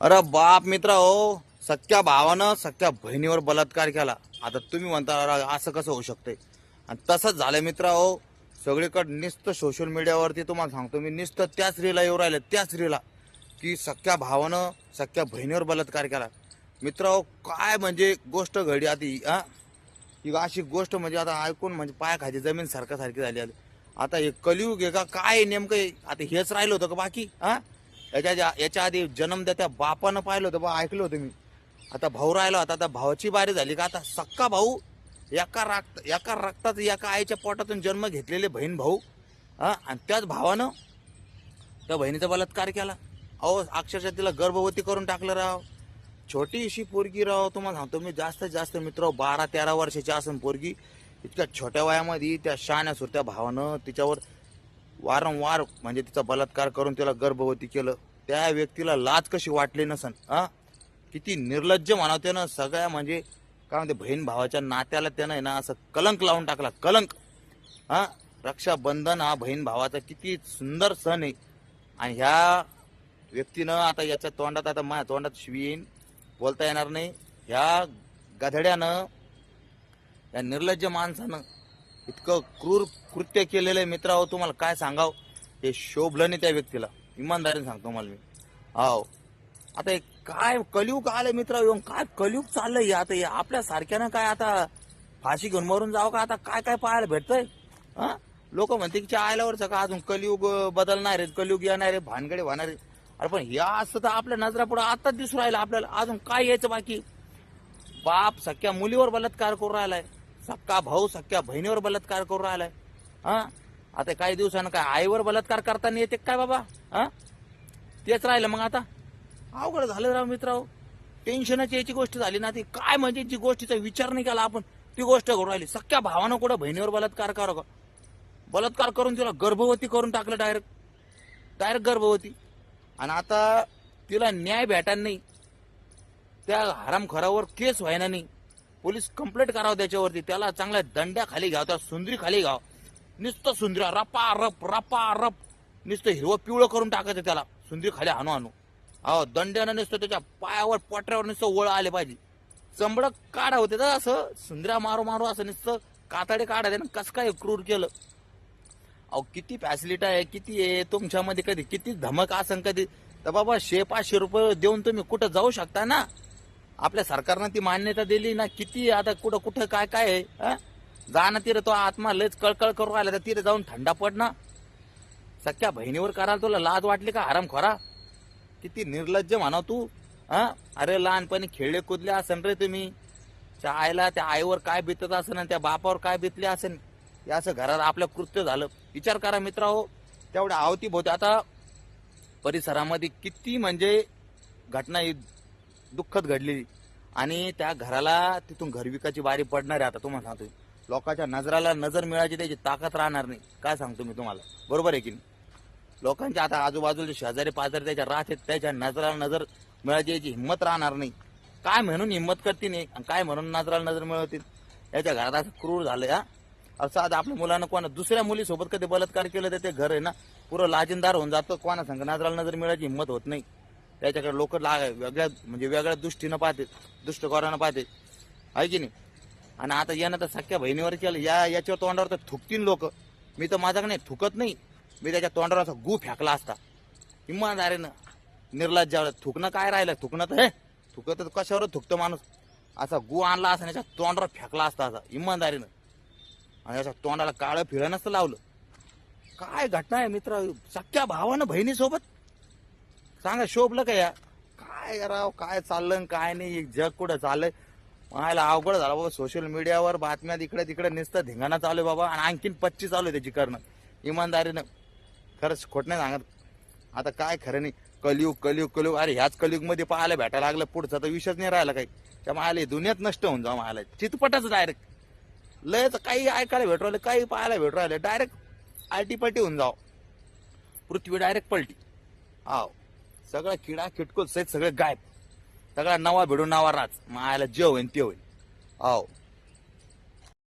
अरे बाप मित्र हो सख्या भावानं सख्या बहिणीवर बलात्कार केला. आता तुम्ही म्हणता अरे असं कसं होऊ शकते आणि तसंच झालं मित्र हो सगळीकडे नुसतं सोशल मीडियावरती तुम्हाला सांगतो मी नुसतं त्याच रीला येऊ राहिलं त्याच रीला की सख्या भावानं सख्या बहिणीवर बलात्कार केला. मित्र हो काय म्हणजे गोष्ट घडी आधी हां? ही अशी गोष्ट म्हणजे आता ऐकून म्हणजे पाय खाली जमीन सारखं सारखी झाली. आता हे कलियुग आहे का काय नेमकं आता हेच राहिलं होतं का बाकी हां? याच्या याच्या आधी जन्मदात्या बापानं पाहिलं होतं बा ऐकलं होतं मी. आता भाऊ राहिला होता आता भावाची बारी झाली का आता सक्का भाऊ एका रक्त एका रक्तात एका आईच्या पोटातून जन्म घेतलेले बहीण भाऊ हां आणि त्याच भावानं त्या बहिणीचा बलात्कार केला. अहो अक्षरशः तिला गर्भवती करून टाकलं राव. छोटीशी पोरगी राव तुम्हाला सांगतो मी जास्तीत जास्त मित्र बारा तेरा वर्षाची असून पोरगी. इतक्या छोट्या वयामध्ये त्या शहाण्या सुरत्या भावानं तिच्यावर वारंवार म्हणजे तिचा बलात्कार करून तिला गर्भवती केलं. त्या व्यक्तीला लाज कशी वाटली नसन हा? किती निर्लज्ज मानव त्यानं सगळ्या म्हणजे काय म्हणते बहीण भावाच्या नात्याला त्यानं आहे ना असं कलंक लावून टाकला कलंक. हा? रक्षाबंधन हा बहीण भावाचा किती सुंदर सण आहे. आणि ह्या व्यक्तीनं आता याच्या तोंडात आता माझ्या तोंडात शिवी येईन बोलता येणार नाही. ह्या गधड्यानं या निर्लज्ज माणसानं इतकं क्रूर कृत्य केलेलं आहे मित्रांनो तुम्हाला काय सांगाव? हे शोभलं नाही त्या व्यक्तीला. इमानदारीने सांगतो मला मी. हो आता हे काय कलियुग आलंय मित्र येऊन काय कलियुग चाललंय हे आता हे आपल्या सारख्यानं काय आता फाशी घेऊन मरून जावं का? आता काय काय पाहायला भेटतंय? हा? लोक म्हणते की आयल्यावरच का अजून कलियुग बदलणार आहे कलियुग येणार आहे भानगडे होणार आहे अरे पण हे असं तर आपल्या नजरापुढं आताच दिसून राहिलं आपल्याला अजून काय यायचं बाकी? बाप सख्या मुलीवर बलात्कार करू राहिलाय. सक्का भाऊ सख्या बहिणीवर बलात्कार करू राहिलाय. हा? आता काही दिवसानं काय आईवर बलात्कार करताना येते काय बाबा? हा? तेच राहिलं मग आता. अवघड झालं राव मित्राव टेन्शनाची याची गोष्ट झाली ना ती. काय म्हणजे जी गोष्टीचा विचार नाही केला आपण ती गोष्ट करू राहिली. सख्या भावानं कुठं बहिणीवर बलात्कार करा का? बलात्कार करून तिला गर्भवती करून टाकलं डायरेक्ट डायरेक्ट गर्भवती. आणि आता तिला न्याय भेटायला नाही. त्या हरामखोरावर केस व्हायना नाही. पोलीस कंप्लेंट करावं त्याच्यावरती. त्याला चांगल्या दंड्याखाली घ्याव त्या सुंदरी खाली घ्याव. नुसतं सुंदऱ्या रपा रप रपा रप नुसतं हिरवं पिवळं करून टाकायचं त्याला. सुंदरी खाली आणू आणू अहो दंड्यानं नुसतं त्याच्या पायावर पटऱ्यावर नुसतं वळ आले पाहिजे. चंबड काढा होते तर असं सुंदऱ्या मारू मारू असं नुसतं कातडे काढा ना कसं काय क्रूर केलं. अहो किती फॅसिलिटी आहे किती आहे तुमच्यामध्ये कधी किती धमक असन कधी. तर बाबा शे पाचशे रुपये देऊन तुम्ही कुठं जाऊ शकता ना? आपल्या सरकारनं ती मान्यता दिली ना किती आता कुठं कुठं काय काय आहे जाणं जा ना तो आत्मा लयच कळकळ करू आला तर तिथे जाऊन थंडा पड ना. सख्या बहिणीवर करायला तुला लाज वाटली का? आराम खोरा. किती निर्लज्ज म्हणाव तू हा? अरे लहानपणी खेळले कुदले असन रे तुम्ही. त्या आईला त्या आईवर काय बितत असेल आणि त्या बापावर काय बितले असेल हे असं घरात आपलं कृत्य झालं. विचार करा मित्र हो तेवढ्या आवती भोवती आता परिसरामध्ये किती म्हणजे घटना ही दुःखद घडलेली. आणि त्या घराला तिथून घर विकायची बारी पडणार आहे आता तुम्हाला सांगतो लोकांच्या नजराला नजर मिळायची त्याची ताकद राहणार नाही. काय सांगतो मी तुम्हाला? बरोबर आहे की नाही? लोकांच्या आता आजूबाजूचे शेजारी पाजारी त्याच्या राहत आहेत त्याच्या नजराला नजर मिळायची याची हिंमत राहणार नाही. काय म्हणून हिंमत करतील नाही आणि काय म्हणून नजराला नजर मिळवतील? याच्या घरात असं क्रूर झालं हा. असं आज आपल्या मुलानं कोणा दुसऱ्या मुलीसोबत कधी बलात्कार केलं तर ते घर आहे ना पुरं लाजिनदार होऊन जातं. कोणा सांग नजराला नजर मिळायची हिंमत होत नाही. त्याच्याकडे लोक ला वेगळ्या म्हणजे वेगळ्या दृष्टीनं पाहते दृष्टिकोनानं पाहते. आहे की नाही? आणि आता यानं तर सख्या बहिणीवर केलं या याच्यावर तोंडावर तर थुकतील लोक. मी तर माझ्याकडे नाही थुकत नाही. मी त्याच्या तोंडावर असा गू फेकला असता. इमानदारीनं निर्लज्जावर थुकणं काय राहिलं? थुकणं तर हे थुकत तर कशावर थुकतो माणूस. असा गु आणला असता त्याच्या तोंडावर फेकला असता असा इमानदारीनं. आणि त्याच्या तोंडाला काळं फिरं नसतं लावलं. काय घटना आहे मित्र? सख्या भावानं बहिणीसोबत? सांगा शोभलं का या? काय राव काय चाललं काय नाही? जग कुठं चाललंय? मला अवघड झालं बाबा. सोशल मीडियावर बातम्या इकडे तिकडे निसतं धिंगाणा चालू आहे बाबा. आणि आणखीन पच्ची चालू आहे त्याची करणं. इमानदारीनं. खरंच खोट नाही सांगत. आता काय खरं नाही. कलयुग कलयुग कलयुग. अरे ह्याच कलयुगमध्ये पाहायला भेटायला लागलं पुढचा तर विषयच नाही राहिला काही. त्या मायला दुनियात नष्ट होऊन जाऊ मायला चितपटच डायरेक्ट लयच काही ऐकायला भेटू राहिले काही पाहायला भेटू राहिले. डायरेक्ट आलटीपलटी होऊन जाव. पृथ्वी डायरेक्ट पलटी. आव सगळं किडा किटकोल सहित सगळे गायब. सगळा नवा भिडून नवा राज. मायाला जे होईन ते होईल हाव.